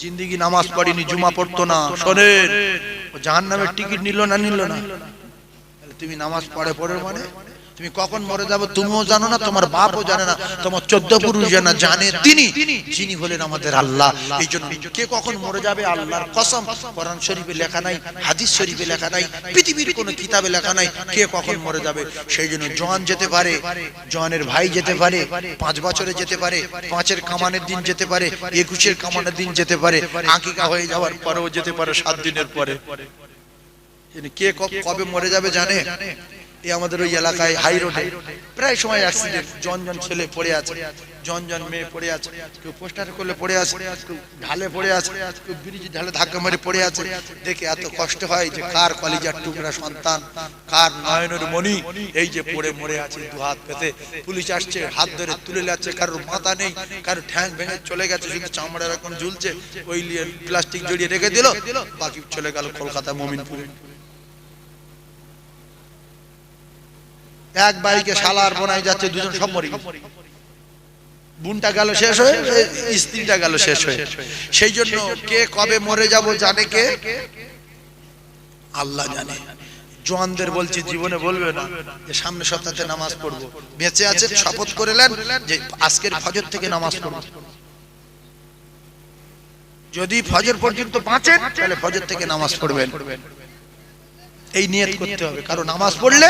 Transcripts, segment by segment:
জিন্দিগি নামাজ পড়িনি, জুমা পড়তো না। শোনেন জাহান নামের টিকিট নিল না নিল না। তুমি নামাজ পড়ে পড়ে মানে? তুমি কখন মরে যাবে তুমিও জানো না, তোমার বাপও জানে না, তোমার চোদ্দ পুরুষ জানা জানে তিনি, যিনি হলেন আমাদের আল্লাহ। এই জন্য কে কখন মরে যাবে আল্লাহর কসম, কোরআন শরীফে লেখা নাই, হাদিস শরীফে লেখা নাই, পৃথিবীর কোনো কিতাবে লেখা নাই কে কখন মরে যাবে। সেই জন্য জোয়ান যেতে পারে, জোয়ানের ভাই যেতে পারে, পাঁচ বছরে যেতে পারে, পাঁচের কামানের দিন যেতে পারে, একুশের কামানের দিন যেতে পারে, আকিকা হয়ে যাওয়ার পরেও যেতে পারে সাত দিনের পরে। ক- কবে মরে যাবে জানে? এই আমাদের ওই এলাকায় হাই রোডে প্রায় সময় অ্যাক্সিডেন্ট জন জন ছেলে পড়ে আছে জন জন মেয়ে পড়ে আছে, কেউ পোস্টার করলে পড়ে আছে, কেউ ঢালে পড়ে আছে, কেউ ব্রিজ ঢালে ধাক্কা মেরে পড়ে আছে। দেখে এত কষ্ট হয় যে কার কলিজার টুকরা সন্তান, কার নয়নের মণি, এই যে পড়ে মরে আছে দু হাত পেতে। পুলিশ আসছে, হাত ধরে তুলে যাচ্ছে কারোর মাথা নেই, কারোর ঠ্যাং ভেঙে চলে গেছে, শুধু চামড়া এখন ঝুলছে। ওই প্লাস্টিক জড়িয়ে রেখে দিল, বাকি চলে গেল কলকাতা, মমিনপুরে। এক বাইকে শালার বোনাই যাচ্ছে দুজন সব মরে। বোনটা গেল শেষ হয়ে স্ত্রীটা গেল শেষ হয়ে। সেই জন্য কে কবে মরে যাব জানে কে? আল্লাহ জানে। জোয়ানদের বলছি জীবনে বলবে না যে সামনে সপ্তাহে নামাজ পড়ব। বেঁচে আছে শপথ করেলেন যে আজকের ফজর থেকে নামাজ পড়ব। যদি ফজর পর্যন্ত বাঁচেন তাহলে ফজর থেকে নামাজ পড়বেন। এই নিয়ত করতে হবে কারণ নামাজ পড়লে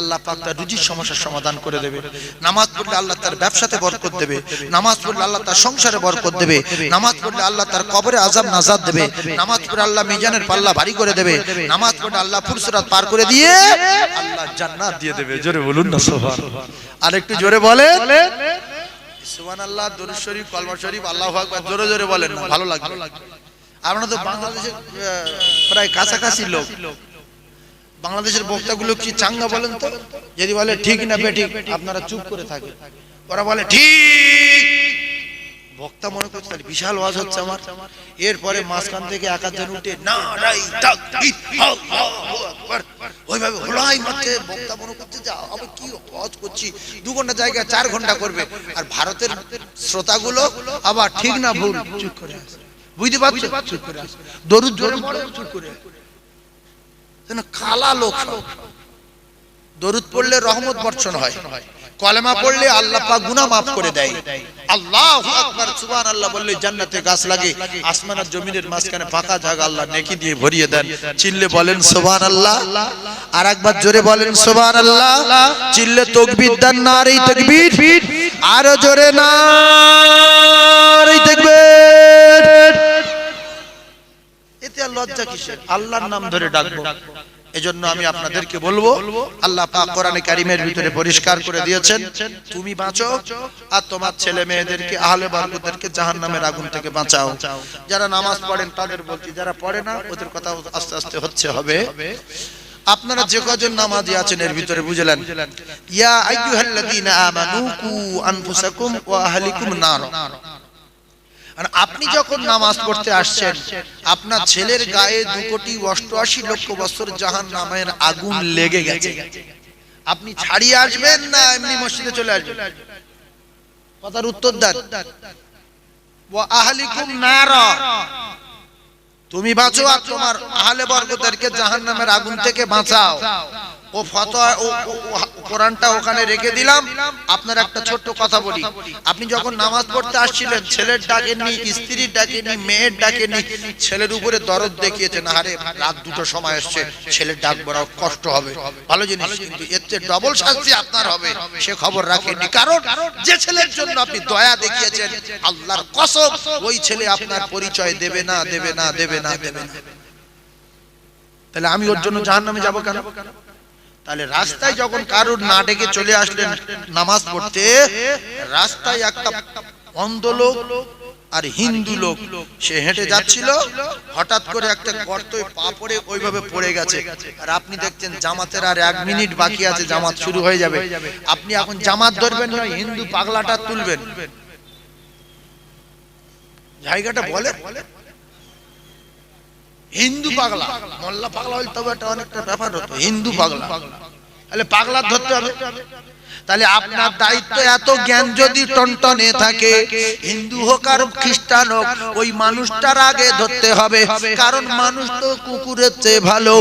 আল্লাহ পাক তার রুজির সমস্যার সমাধান করে দেবে। নামাজ পড়লে আল্লাহ তার ব্যবসাতে বরকত দেবে। নামাজ পড়লে আল্লাহ তার সংসারে বরকত দেবে। নামাজ পড়লে আল্লাহ তার কবরে আজাব নাজাদ দেবে। নামাজ পড়লে আল্লাহ মিজানের পাল্লা ভারী করে দেবে। নামাজ পড়লে আল্লাহ ফুরসরাত পার করে দিয়ে আল্লাহ জান্নাত দিয়ে দেবে। জোরে বলুন না, সুবহান। আর একটু জোরে বলে সুবহানাল্লাহ, দরুদ শরীফ, কলমা শরীফ, আল্লাহু আকবার। জোরে জোরে বলেন ভালো লাগবে। আমরা তো বাংলাদেশের প্রায় কাছাকাছি লোক। বাংলাদেশের বক্তাগুলো কি চাঙ্গা বলেন তো? যদি বলে ঠিক না বেঠিক আপনারা চুপ করে থাকে ওরা বলে, ঠিক! বক্তা মনে করছে, তাহলে বিশাল ওয়াজ হচ্ছে আমার। এরপরে মাঝখান থেকে এক আধজন উঠে, না রাই তাকবীর আল্লাহু আকবার ওইভাবে হোলাই মারছে, বক্তা মনে করছে যে, আমি কি ওয়াজ করছি? দু ঘণ্টা জায়গায় চার ঘণ্টা করবে। আর ভারতের শ্রোতাগুলো আবার, ঠিক না, ভুল, চুপ করে আছে বুঝতে পারছ? চুপ করে আছে দরুদ জোরে চুপ করে আছে। যেন কালা লোক দরুদ পড়লে রহমত বর্ষণ হয়। কলেমা পড়লে আল্লাহ পাক গুনাহ মাফ করে দেয়। আল্লাহু আকবার, সুবহানাল্লাহ বললে জান্নাতে গাছ লাগে আসমান আর জমিনের মাঝখানে ফাঁকা জায়গা আল্লাহ নেকি দিয়ে ভরিয়ে দেন। চিল্লে বলেন সুবহানাল্লাহ। আর একবার জোরে বলেন সুবহানাল্লাহ। চিল্লে তাকবীর দেন না আর এই তাকবীর। আরও জোরে না। লজ্জা কিসের? আল্লাহর নাম ধরে ডাকবো। এজন্য আমি আপনাদেরকে বলব আল্লাহ পাক কোরআনে কারিমের ভিতরে পরিষ্কার করে দিয়েছেন তুমি বাঁচো আর তোমার ছেলে মেয়েদেরকে আহলে জাহান্নামের আগুন থেকে বাঁচাও। যারা নামাজ পড়েন তাদের বলছি যারা পড়ে না ওদের কথা আস্তে আস্তে হচ্ছে হবে। আপনারা যে কজন নামাজি আছেন এর ভিতরে বুঝলেন ইয়া আইয়ুহাল্লাযীনা আমানু কু আনফুসাকুম ওয়া আহলিকুম নার। আর আপনি যখন নামাজ পড়তে আসছেন, আপনার ছেলের গায়ে দু কোটি অষ্টআশি লক্ষ বছর জাহান নামের আগুন লেগে গেছে। আপনি ছাড়িয়ে আসবেন না, এমনি মসজিদে চলে আসবেন। কথার উত্তর দেন। তুমি বাঁচো আর তোমার আহলে বর্গদেরকে জাহান্নামের আগুন থেকে বাঁচাও। ও ফতোয়া কোরআনটা ওখানে রেখে দিলাম। আপনার একটা ছোট্ট কথা বলি। আপনি যখন নামাজ পড়তে আসছিলেন, ছেলের ডাকেননি স্ত্রীর ডাকেননি মেয়ের ডাকেননি ছেলের উপরে দরদ দেখিয়েছেন, আরে রাত দুটো সময় এসছে, ছেলের ডাক বড় কষ্ট হবে। ভালো জিনিস, কিন্তু এর চেয়ে ডবল শাস্তি আপনার হবে, সে খবর রাখেননি। কারণ যে ছেলের জন্য আপনি দয়া দেখিয়েছেন, আল্লাহর কসম, ওই ছেলে আপনার পরিচয় দেবে না দেবে না দেবে না দেবে না। তাহলে আমি ওর জন্য জাহান্নামে যাব কেন? তাহলে রাস্তায় যখন কারুর না ডেকে চলে আসলেন নামাজ পড়তে, রাস্তায় একটা অন্ধ লোক আর হিন্দু লোক, সে হেঁটে যাচ্ছিল, হঠাৎ করে একটা গর্তয় পা পড়ে ওইভাবে পড়ে গেছে। আর আপনি দেখছেন জামাতের আর এক মিনিট বাকি আছে, জামাত শুরু হয়ে যাবে। আপনি এখন জামাত ধরবেন না, হিন্দু পাগলাটা তুলবেন। জায়গাটা বলে? হিন্দু পাগলা। মোল্লা পাগলা হইতে তবে এটা অনেকটা ব্যাপার হতো হিন্দু পাগলা। তাহলে পাগলার ধরতে হবে। তাহলে আপনার দায়িত্ব এত জ্ঞান যদি টনটনে থাকে হিন্দু হোক আর খ্রিস্টান হোক ওই মানুষটার আগে ধরতে হবে। কারণ মানুষ তো কুকুরের চেয়ে ভালো।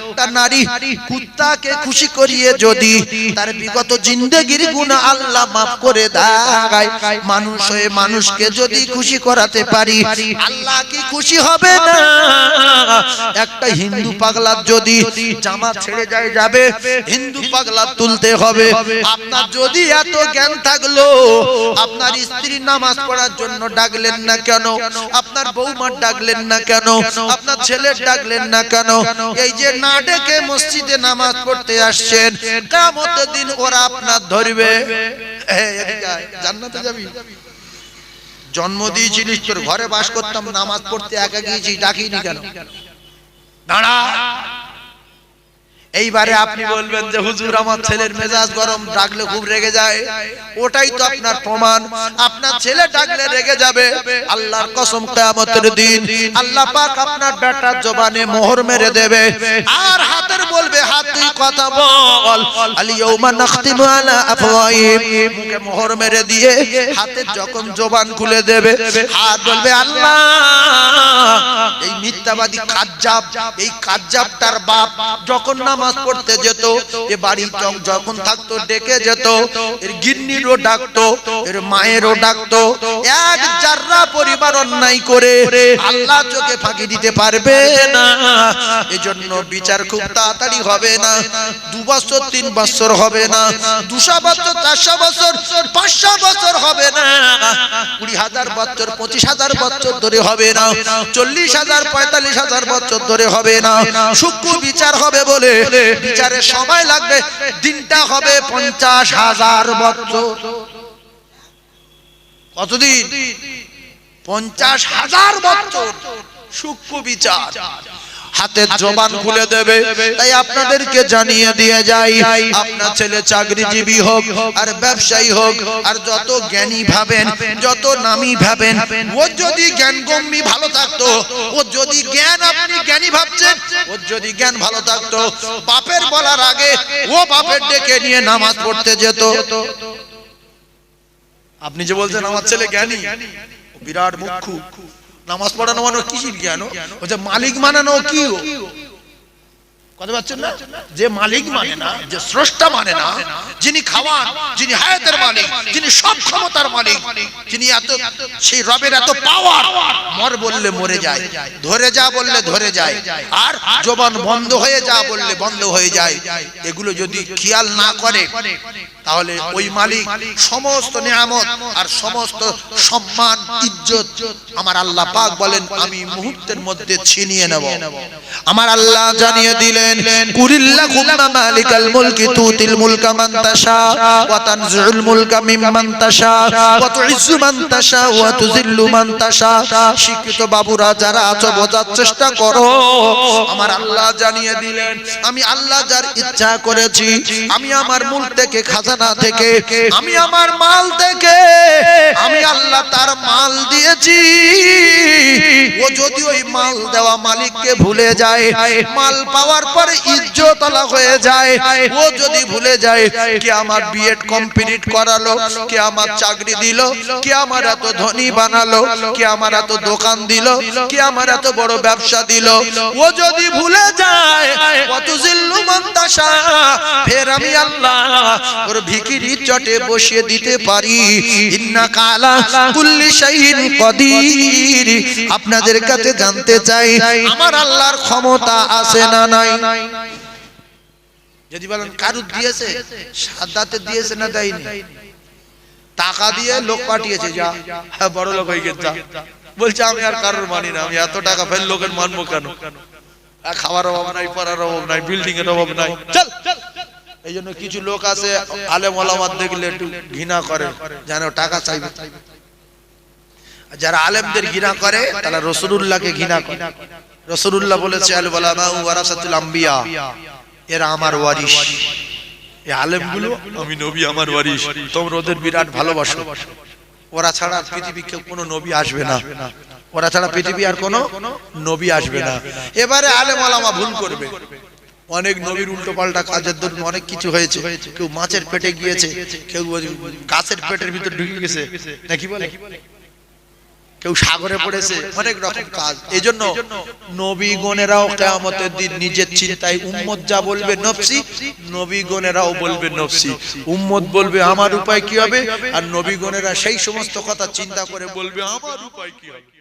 একটা নারী কুত্তাকে খুশি করিয়ে যদি তার বিগত জিন্দগির গুণা আল্লাহ মাফ করে দেয় মানুষ হয়ে মানুষকে যদি খুশি করাতে পারি আল্লাহ কি খুশি হবে না? একটা হিন্দু পাগলার যদি জামা ছেড়ে যায় যাবে হিন্দু পাগলা তুলতে হবে। আপনার যদি এত জ্ঞান থাকল, আপনার স্ত্রী নামাজ পড়ার জন্য ডাকলেন না কেন? আপনার বৌমার ডাকলেন না কেন? আপনার ছেলের ডাকলেন না কেন? এই যে না ডেকে মসজিদে নামাজ পড়তে আসছেন কামতের দিন ওরা আপনার ধরবে। জান্নাতে যাবি? জন্ম দিয়েছিলিস তোর ঘরে বাস করতাম, নামাজ পড়তে একা গিয়েছি, ডাকিনি কেন? দাঁড়া। এইবারে আপনি বলবেন যে হুজুর আমার ছেলের মেজাজ গরম ডাকলে খুব রেগে যায়। ওটাই তো আপনার প্রমাণ। আপনার ছেলে ডাকলে রেগে যাবে। আল্লাহর কসম কিয়ামতের দিন আল্লাহ পাক আপনার বেটার জবানে মোহর মেরে দেবে। আর হাতের বলবে, হাত তুই কথা বল। আল ইয়াউমা নাখতিমু আলা আফওয়াহিম। মুখে মোহর মেরে দিয়ে হাতের যখন জবান খুলে দেবে, হাত বলবে, আল্লাহ! এই মিথ্যাবাদী কাজ্জাব, এই কাজ্জাবটার বাপ যখন নামাজ পড়তে যেত, এ বাড়ি যখন থাকতো, ডেকে যেত, এর গিন্নিরও ডাকতো, এর মায়েরও ডাকতো, এক জাররা পরিবার অন্যায় করে আল্লাহ চোখে ফাঁকি দিতে পারবে না। এজন্য বিচার খুব তাড়াতাড়ি হবে না, দু বছর, তিন বছর হবে না, দুশো বছর, চারশো বছর, পাঁচশো বছর হবে না, কুড়ি হাজার বছর, পঁচিশ হাজার বছর ধরে হবে না, চল্লিশ হাজার, পঁয়তাল্লিশ হাজার বছর ধরে হবে না, সূক্ষ্ম বিচার হবে বলে বিচারের সময় লাগবে, দিনটা হবে পঞ্চাশ হাজার বছর। কতদিন? পঞ্চাশ হাজার বছর, সূক্ষ্ম বিচার। হাতের জবান খুলে দেবে। তাই আপনাদেরকে জানিয়ে দিয়ে যাই। আপনার ছেলে চাকরিজীবী হোক আর ব্যবসায়ী হোক আর যত জ্ঞানী ভাবেন যত নামি ভাবেন ও যদি জ্ঞান গম্যি ভালো থাকতো ও যদি জ্ঞান আপনি জ্ঞানী ভাবছেন ওর যদি জ্ঞান ভালো থাকতো বাপের বলার আগে ও বাপের ডেকে নিয়ে নামাজ পড়তে যেত। আপনি যে বলছেন আমার ছেলে জ্ঞানী বিরাট মুখ্যু। নামাজ পড়ানো মানে কিসির জ্ঞান যে মালিক মানানো কি? কথা পাচ্ছেন না যে মালিক মানে না, যে স্রষ্টা মানে না, যিনি খাওয়ান, যিনি হায়াতের মালিক, যিনি সব ক্ষমতার মালিক, যিনি এত, সেই রবের এত পাওয়ার মর বললে মরে যায়, ধরে যা বললে ধরে যায়, আর জবান বন্ধ হয়ে যা বললে বন্ধ হয়ে যায়, এগুলো যদি খেয়াল না করে তাহলে ওই মালিক সমস্ত নিয়ামত আর সমস্ত সম্মান ইজ্জত আমার আল্লাহ পাক বলেন আমি মুহূর্তের মধ্যে ছিনিয়ে নেব। আমার আল্লাহ জানিয়ে দিলেন কুলিল্লাহুম্মা মালিকাল মুলকি তুতিল মুলকা মান তাশা ওয়া তানজিউল মুলকা মিম্মান তাশা ওয়া তুইজ্জু মান তাশা ওয়া তুযিল্লু মান তাশা শিক্ষিত বাবুরা যারা আছো বোঝার চেষ্টা করো। আমার আল্লাহ জানিয়ে দিলেন আমি আল্লাহ যার ইচ্ছা করেছি আমি আমার মূল থেকে খাজানা থেকে, আমি আমার মাল থেকে, আমি আল্লাহ তার মাল দিয়েছি। ও যদি ওই মাল দেওয়া মালিককে ভুলে যায়, মাল পাওয়ার পরে ইজ্জত আলা হয়ে যায়। ও যদি ভুলে যায়, কে আমার বিএড কমপ্লিট করালো, কে আমার চাকরি দিল, কে আমার এত ধনী বানালো, কে আমার এত দোকান দিল, কে আমার এত বড় ব্যবসা দিল। ও যদি ভুলে যায় কত জিল্লু মন্তাসা ফের আমি আল্লাহ ওর ভিকিরি চটে বসিয়ে দিতে পারি। আপনাদের কাছে জানতে চাই, আমার আল্লাহর ক্ষমতা আছে না নাই? যদি বলেন, কারুর দিয়েছে? সাদাতে দিয়েছে না দেয়নি? টাকা দিয়ে লোক পাঠিয়েছে, যা। হ্যাঁ বড় লোক হয়ে গেছে বলছে, আমি আর কারোর মানি না, আমি এত টাকা ফেল লোকের মানবো কেন? খাওয়ার অভাব নাই, পড়ার অভাব নাই বিল্ডিং এর অভাব নাই। চল। এই জন্য কিছু লোক আছে, আলেম ওলামার দেখলে একটু ঘৃণা করে, যেন টাকা চাইবে। যারা আলেমদের ঘৃণা করে, তারা রসুলুল্লাহকে ঘৃণা করে। রসুলুল্লাহ বলেছে এরা আমার ওয়ারিশ। এই আলেমগুলো, আমি নবী, আমার ওয়ারিশ। তোমরা ওদের বিরাট ভালোবাসো। ওরা ছাড়া পৃথিবীকে কোনো নবী আসবে না। ওরা ছাড়া পৃথিবী আর কোনো নবী আসবে না। এবারে আলেম ওলামা ভুল করবে। অনেক নবীর উল্টো পাল্টা কাজের দরুন অনেক কিছু হয়েছে। কেউ মাছের পেটে গিয়েছে কেউ গাছের পেটের ভিতর ঢুকে গেছে। নাকি বলে? কেউ সাগরে পড়েছে। অনেক রকম কাজ। এই জন্য নবীগণেরাও কেয়ামতের দিন নিজের চিন্তায় উম্মত যা বলবে নফসি নবীগণেরাও বলবে নফসি। উম্মত বলবে আমার উপায় কি হবে? আর নবীগণেরা সেই সমস্ত কথা চিন্তা করে বলবে আমার উপায় কি হবে?